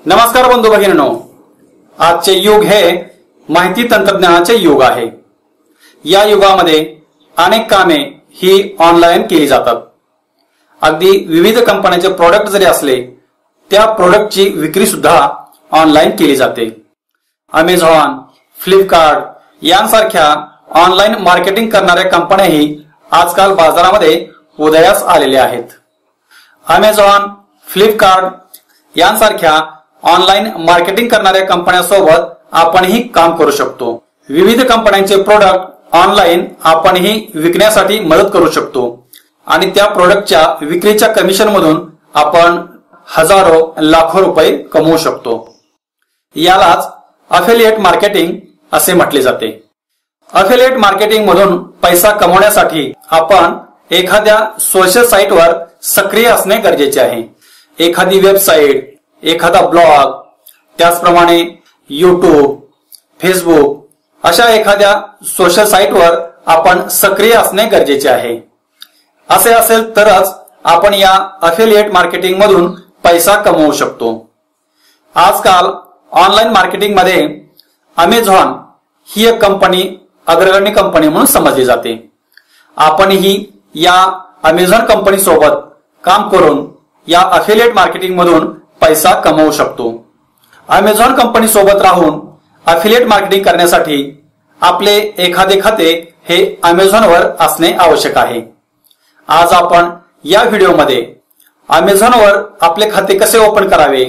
नमस्कार बंधू भगिनीनो. आजचे युग हे माहिती तंत्रज्ञानाचे युग आहे. या युगामध्ये अनेक कामे ही ऑनलाईन केली जातात. अगदी विविध कंपन्यांचे प्रॉडक्ट जरी असले त्या प्रोडक्टची विक्री सुद्धा ऑनलाईन केली जाते. अमेझॉन फ्लिपकार्ट यांसारख्या ऑनलाईन मार्केटिंग करणाऱ्या कंपन्याही आजकाल बाजारामध्ये उदयास आलेल्या आहेत. अमेझॉन फ्लिपकार्ट यांसारख्या ऑनलाईन मार्केटिंग करणाऱ्या कंपन्यांसोबत आपणही काम करू शकतो. विविध कंपन्यांचे प्रोडक्ट ऑनलाईन आपणही विकण्यासाठी मदत करू शकतो. आणि त्या प्रोडक्टच्या विक्रीच्या कमिशन मधून आपण हजारो लाखो रुपये कमवू शकतो. यालाच अफिलिएट मार्केटिंग असे म्हटले जाते. अफिलिएट मार्केटिंग मधून पैसा कमवण्यासाठी आपण एखाद्या सोशल साईटवर सक्रिय असणे गरजेचे आहे. एखादी वेबसाईट एखादा ब्लॉग त्याचप्रमाणे युट्यूब फेसबुक अशा एखाद्या सोशल साईटवर आपण सक्रिय असणे गरजेचे आहे. असे असेल तरच आपण या अफिलिएट मार्केटिंग मधून पैसा कमवू शकतो. आजकाल ऑनलाईन मार्केटिंगमध्ये अमेझॉन ही एक कंपनी अग्रगण्य कंपनी म्हणून समजली जाते. आपणही या अमेझॉन कंपनी सोबत काम करून या अफिलिएट मार्केटिंग मधून पैसा कमवू शकतो. अमेझॉन कंपनी सोबत राहून अफिलिएट मार्केटिंग करण्यासाठी आपले एखादे खाते हे अमेझॉनवर असणे आवश्यक आहे. आज आपण या व्हिडिओमध्ये अमेझॉनवर आपले खाते कसे ओपन करावे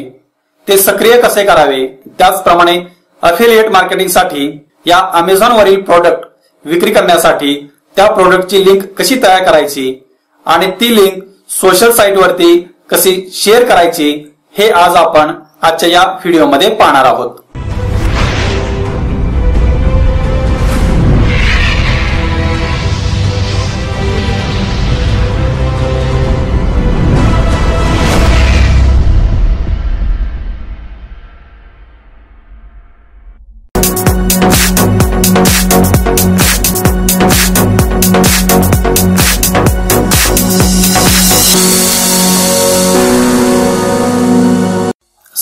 ते सक्रिय कसे करावे त्याचप्रमाणे अफिलिएट मार्केटिंगसाठी या अमेझॉनवरील प्रॉडक्ट प्रोडक्ट विक्री करण्यासाठी त्या प्रोडक्टची लिंक कशी तयार करायची आणि ती लिंक सोशल साईटवरती कशी शेअर करायची हे आज आपण आजच्या या व्हिडिओमध्ये पाहणार आहोत.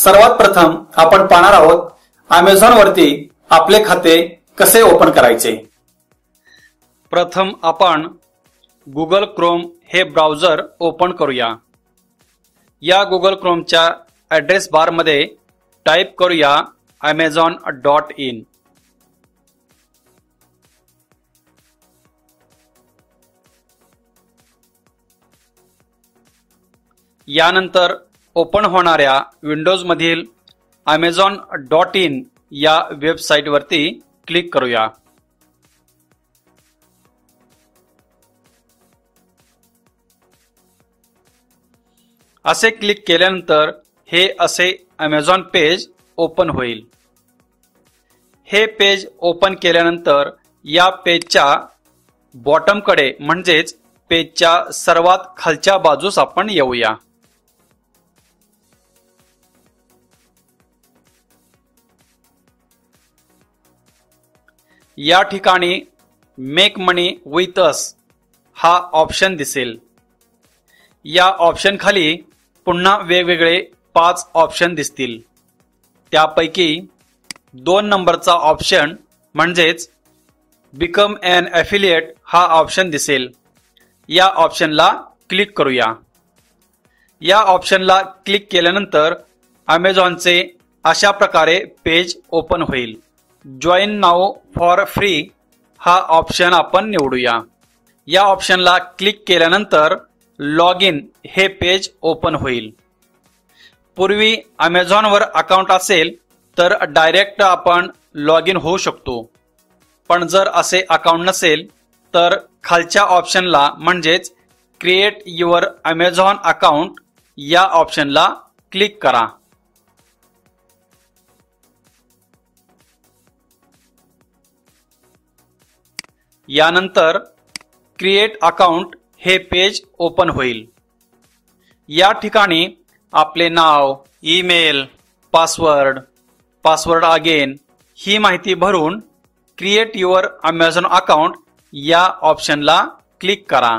सर्वात प्रथम आपण पाहणार आहोत अमेझॉन वरती आपले खाते कसे ओपन करायचे. प्रथम आपण गुगल क्रोम हे ब्राउझर ओपन करूया. या गुगल क्रोमच्या ऍड्रेस बारमध्ये टाईप करूया अमेझॉन डॉट इन यानंतर ओपन होणाऱ्या विंडोजमधील अमेझॉन डॉट इन या वेबसाईटवरती क्लिक करूया. असे क्लिक केल्यानंतर हे असे अमेझॉन पेज ओपन होईल. हे पेज ओपन केल्यानंतर या पेजच्या बॉटमकडे म्हणजेच पेजच्या सर्वात खालच्या बाजूस आपण येऊया. या ठिकाणी मेक मनी विथ अस हा ऑप्शन दिसेल. या ऑप्शन खाली पुन्हा वेगवेगळे पाच ऑप्शन दिसतील. त्यापैकी दोन नंबरचा ऑप्शन म्हणजेच बिकम अन ॲफिलिएट हा ऑप्शन दिसेल. या ऑप्शनला क्लिक करूया. या ऑप्शनला क्लिक केल्यानंतर अमेझॉनचे अशा प्रकारे पेज ओपन होईल. जॉईन नाव फॉर फ्री हा ऑप्शन आपण निवडूया. या ऑप्शनला क्लिक केल्यानंतर लॉग इन हे पेज ओपन होईल. पूर्वी अमेझॉनवर अकाउंट असेल तर डायरेक्ट आपण लॉग इन होऊ शकतो. पण जर असे अकाउंट नसेल तर खालच्या ऑप्शनला म्हणजेच क्रिएट युअर अमेझॉन अकाउंट या ऑप्शनला क्लिक करा. यानंतर क्रिएट अकाउंट हे पेज ओपन होईल. या ठिकाणी आपले नाव ईमेल पासवर्ड पासवर्ड अगेन ही माहिती भरून क्रिएट युअर अमेझॉन अकाउंट या ऑप्शनला क्लिक करा.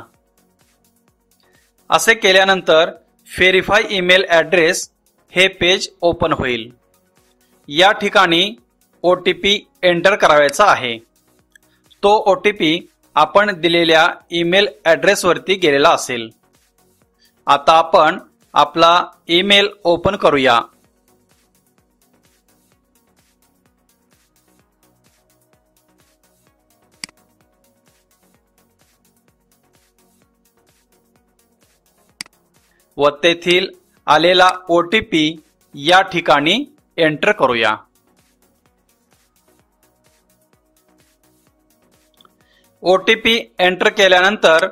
असे केल्यानंतर व्हेरीफाय ईमेल ॲड्रेस हे पेज ओपन होईल. या ठिकाणी ओ टी पी एंटर करावायचा आहे. तो ओ टी पी आपण दिलेल्या ईमेल ॲड्रेसवरती गेलेला असेल. आता आपण आपला ईमेल ओपन करूया. व तेथील आलेला ओ टी पी या ठिकाणी एंटर करूया. ओ टी पी एंटर केल्यानंतर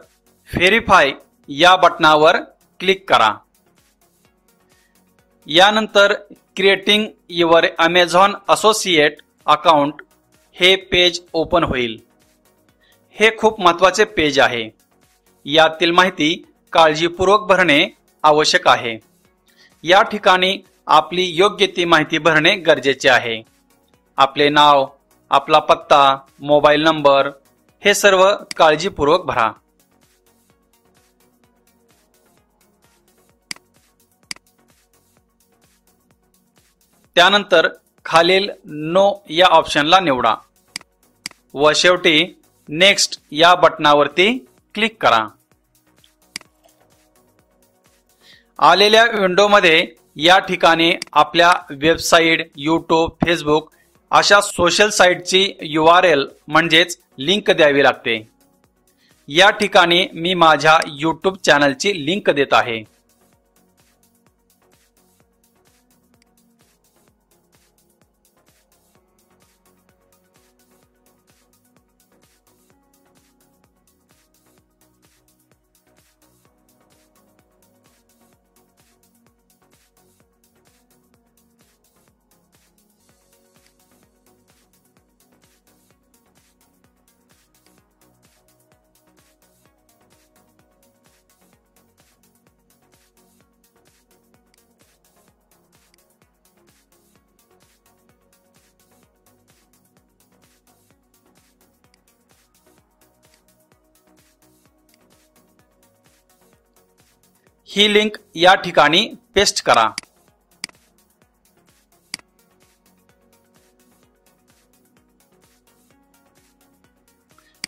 व्हेरीफाय या बटनावर क्लिक करा. यानंतर creating your Amazon associate account हे पेज ओपन होईल. हे खूप महत्त्वाचे पेज आहे. यातील माहिती काळजीपूर्वक भरणे आवश्यक आहे. या ठिकाणी आपली योग्य ती माहिती भरणे गरजेचे आहे. आपले नाव आपला पत्ता मोबाईल नंबर हे सर्व काळजीपूर्वक भरा. त्यानंतर खालील नो या ऑप्शनला निवडा व शेवटी नेक्स्ट या बटनावरती क्लिक करा. आलेल्या विंडोमध्ये या ठिकाणी आपल्या वेबसाईट यूट्यूब फेसबुक अशा सोशल साईटची यू आर एल म्हणजेच लिंक द्यावी लागते. या ठिकाणी मी माझ्या यूट्यूब चॅनलची लिंक देत आहे. ही लिंक या ठिकाणी पेस्ट करा.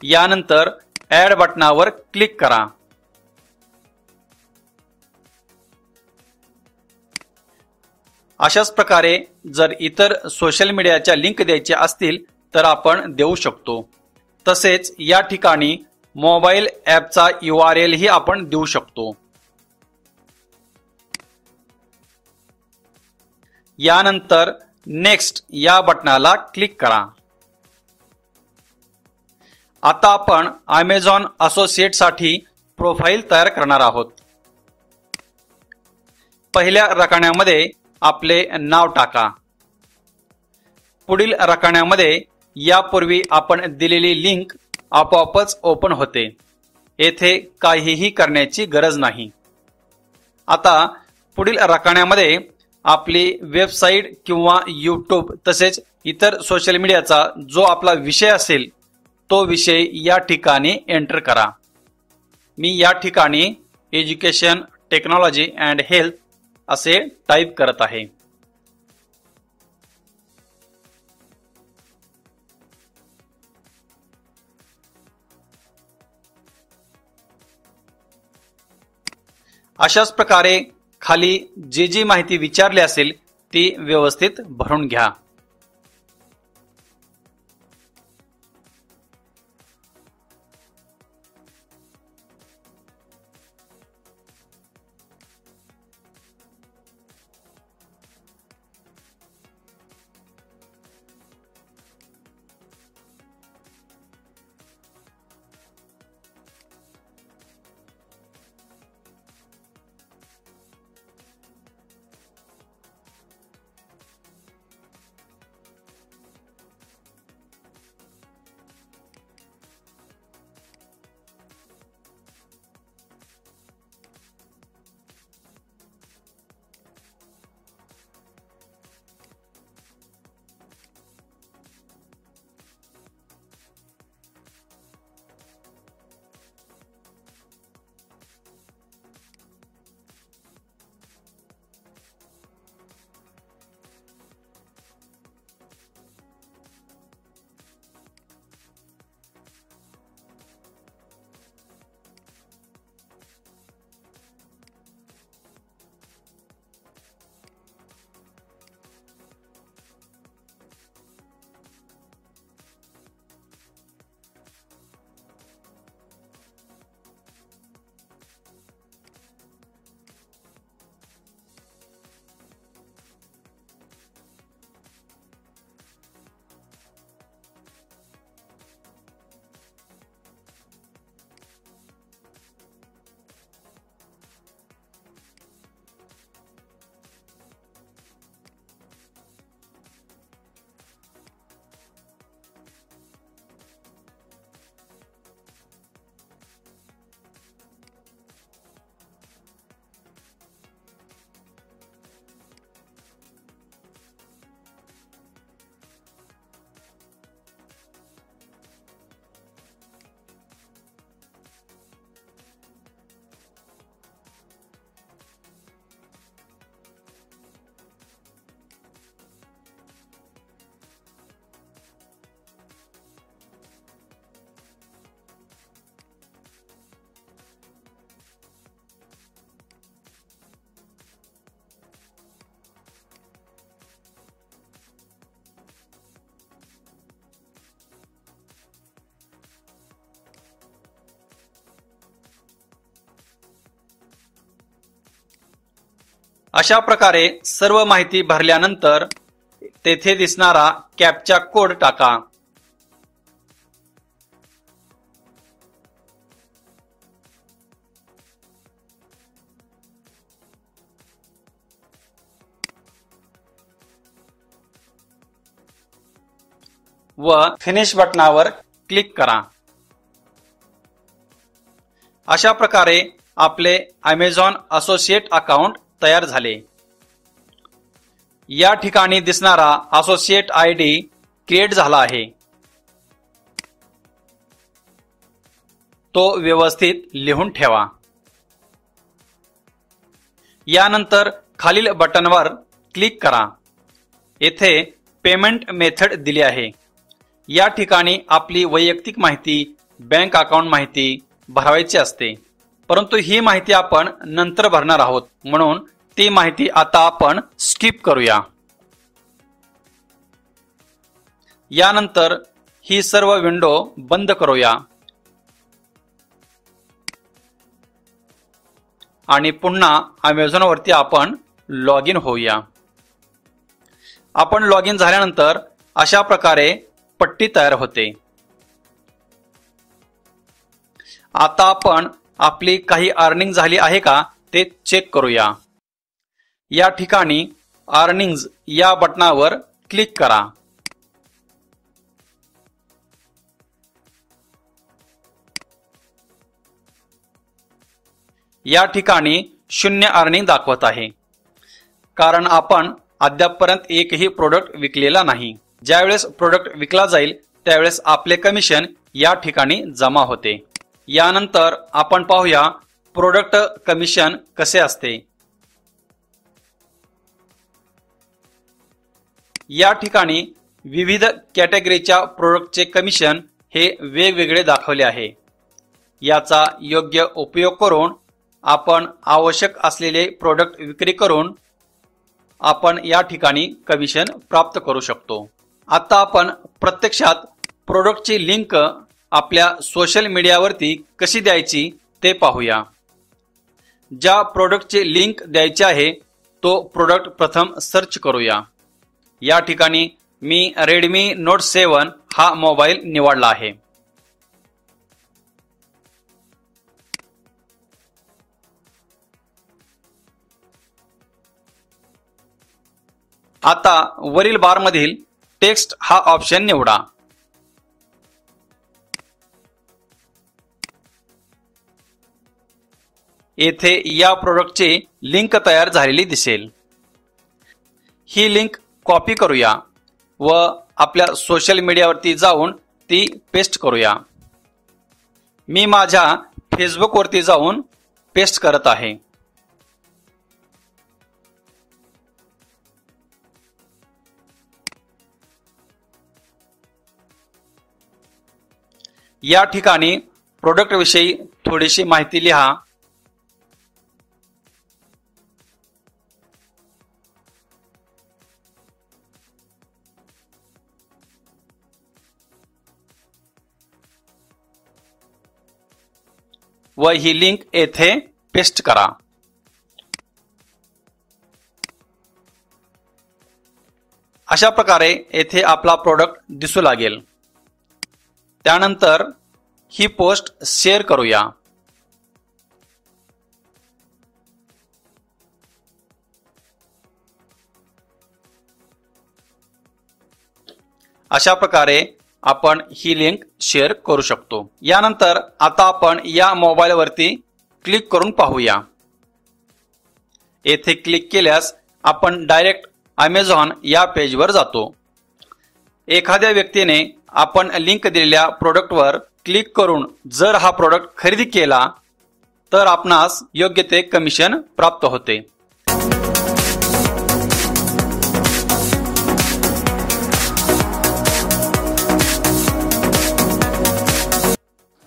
यानंतर ऍड बटनावर क्लिक करा. अशाच प्रकारे जर इतर सोशल मीडियाच्या लिंक द्यायच्या असतील तर आपण देऊ शकतो. तसेच या ठिकाणी मोबाईल ॲपचा यू आर एलही आपण देऊ शकतो. यानंतर नेक्स्ट या बटनाला क्लिक करा. आता आपण अमेझॉन असोसिएटसाठी प्रोफाईल तयार करणार आहोत. पहिल्या रकान्यामध्ये आपले नाव टाका. पुढील रकाण्यामध्ये यापूर्वी आपण दिलेली लिंक आपोआपच ओपन होते. येथे काहीही करण्याची गरज नाही. आता पुढील रकान्यामध्ये आपली वेबसाईट किंवा यूट्यूब तसेच इतर सोशल मीडियाचा जो आपला विषय असेल तो विषय या ठिकाणी एंटर करा. मी या ठिकाणी एज्युकेशन टेक्नॉलॉजी अँड हेल्थ असे टाईप करत आहे. अशाच प्रकारे खाली जी जी माहिती विचारली असेल ती व्यवस्थित भरून घ्या. अशा प्रकारे सर्व माहिती भरल्यानंतर तेथे दिसणारा कॅपचा कोड टाका. व फिनिश बटनावर क्लिक करा. अशा प्रकारे आपले अमेझॉन असोसिएट अकाउंट तयार झाले. या ठिकाणी दिसणारा असोसिएट आय डी क्रिएट झाला आहे. तो व्यवस्थित लिहून ठेवा. यानंतर खालील बटनवर क्लिक करा. येथे पेमेंट मेथड दिली आहे. या ठिकाणी आपली वैयक्तिक माहिती बँक अकाउंट माहिती भरावायची असते. परंतु ही माहिती आपण नंतर भरणार आहोत. म्हणून ती माहिती आता आपण स्किप करूया. यानंतर ही सर्व विंडो बंद करूया. आणि पुन्हा अमेझॉन वरती आपण लॉग इन होऊया. आपण लॉग इन झाल्यानंतर अशा प्रकारे पट्टी तयार होते. आता आपण आपली काही अर्निंग झाली आहे का ते चेक करूया. या ठिकाणी अर्निंग या बटनावर क्लिक करा. या ठिकाणी शून्य अर्निंग दाखवत आहे. कारण आपण अद्यापपर्यंत एकही प्रोडक्ट विकलेला नाही. ज्यावेळेस प्रोडक्ट विकला जाईल त्यावेळेस आपले कमिशन या ठिकाणी जमा होते. यानंतर आपण पाहूया प्रोडक्ट कमिशन कसे असते. या ठिकाणी विविध कॅटेगरीच्या प्रोडक्टचे कमिशन हे वेगवेगळे दाखवले आहे. याचा योग्य उपयोग करून आपण आवश्यक असलेले प्रोडक्ट विक्री करून आपण या ठिकाणी कमिशन प्राप्त करू शकतो. आता आपण प्रत्यक्षात प्रोडक्टची लिंक आपल्या सोशल मीडियावरती कशी द्यायची ते पाहूया. ज्या प्रोडक्टचे लिंक द्यायचे आहे तो प्रोडक्ट प्रथम सर्च करूया. या ठिकाणी मी रेडमी नोट सेवन हा मोबाईल निवडला आहे. आता वरील बारमधील टेक्स्ट हा ऑप्शन निवडा. येथे या प्रोडक्टची लिंक तयार झालेली दिसेल. ही लिंक कॉपी करूया व आपल्या सोशल मीडियावरती जाऊन ती पेस्ट करूया. मी माझ्या फेसबुकवरती जाऊन पेस्ट करत आहे. या ठिकाणी प्रोडक्टविषयी थोडीशी माहिती लिहा. व ही लिंक येथे पेस्ट करा. अशा प्रकारे येथे आपला प्रोडक्ट दिसू लागेल. त्यानंतर ही पोस्ट शेअर करूया. अशा प्रकारे आपण ही लिंक शेअर करू शकतो. यानंतर आता आपण या मोबाईलवरती क्लिक करून पाहूया. येथे क्लिक केल्यास आपण डायरेक्ट अमेझॉन या पेजवर जातो. एखाद्या व्यक्तीने आपण लिंक दिलेल्या प्रोडक्टवर क्लिक करून जर हा प्रोडक्ट खरेदी केला तर आपणास योग्य ते कमिशन प्राप्त होते.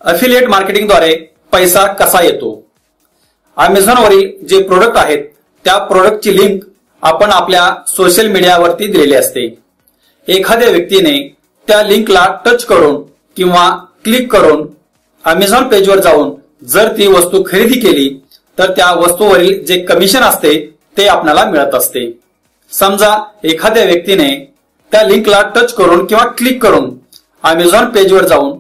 अफिलिएट मार्केटिंगद्वारे पैसा कसा येतो? अमेझॉनवरील जे प्रोडक्ट आहेत त्या प्रोडक्टची लिंक आपण आपल्या सोशल मीडियावरती दिलेली असते. एखाद्या व्यक्तीने त्या लिंकला टच करून किंवा क्लिक करून अमेझॉन पेजवर जाऊन जर ती वस्तू खरेदी केली तर त्या वस्तूवरील जे कमिशन असते ते आपल्याला मिळत असते. समजा एखाद्या व्यक्तीने त्या लिंकला टच करून किंवा क्लिक करून अमेझॉन पेजवर जाऊन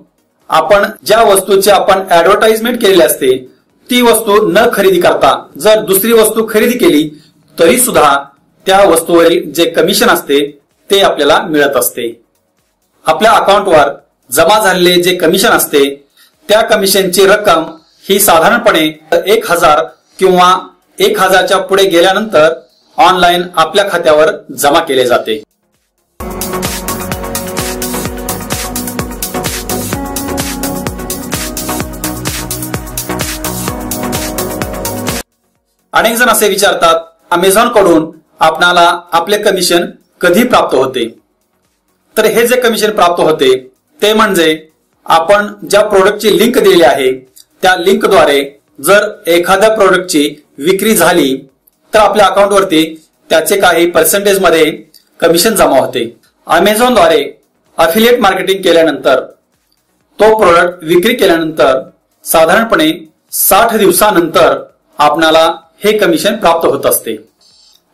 आपण ज्या वस्तूची आपण ऍडव्हर्टाइजमेंट केलेली असते ती वस्तू न खरेदी करता जर दुसरी वस्तू खरेदी केली तरी सुद्धा त्या वस्तूवरील जे कमिशन असते ते आपल्याला मिळत असते. आपल्या अकाउंटवर जमा झालेले जे कमिशन असते त्या कमिशनची रक्कम ही साधारणपणे एक हजार किंवा एक हजारच्या पुढे गेल्यानंतर ऑनलाईन आपल्या खात्यावर जमा केले जाते. अनेक जण असे विचारतात अमेझॉनकडून आपणाला आपले कमिशन कधी प्राप्त होते? तर हे जे कमिशन प्राप्त होते ते म्हणजे आपण ज्या प्रोडक्टची लिंक दिली आहे त्या लिंकद्वारे जर एखाद्या प्रोडक्टची विक्री झाली तर आपल्या अकाउंटवरती त्याचे काही पर्सेंटेजमध्ये कमिशन जमा होते. अमेझॉनद्वारे अफिलिएट मार्केटिंग केल्यानंतर तो प्रोडक्ट विक्री केल्यानंतर साधारणपणे साठ दिवसानंतर आपणाला हे कमिशन प्राप्त होत असते.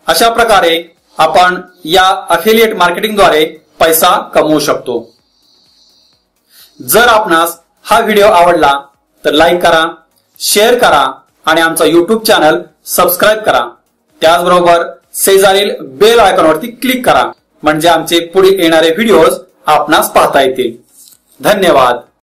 अशा प्रकारे आपण या अफिलिएट मार्केटिंगद्वारे पैसा कमवू शकतो. जर आपणास हा व्हिडिओ आवडला तर लाईक करा शेअर करा आणि आमचा युट्यूब चॅनल सबस्क्राईब करा. त्याचबरोबर शेजारील बेल आयकॉनवरती क्लिक करा. म्हणजे आमचे पुढे येणारे व्हिडिओज आपणास पाहता येतील. धन्यवाद.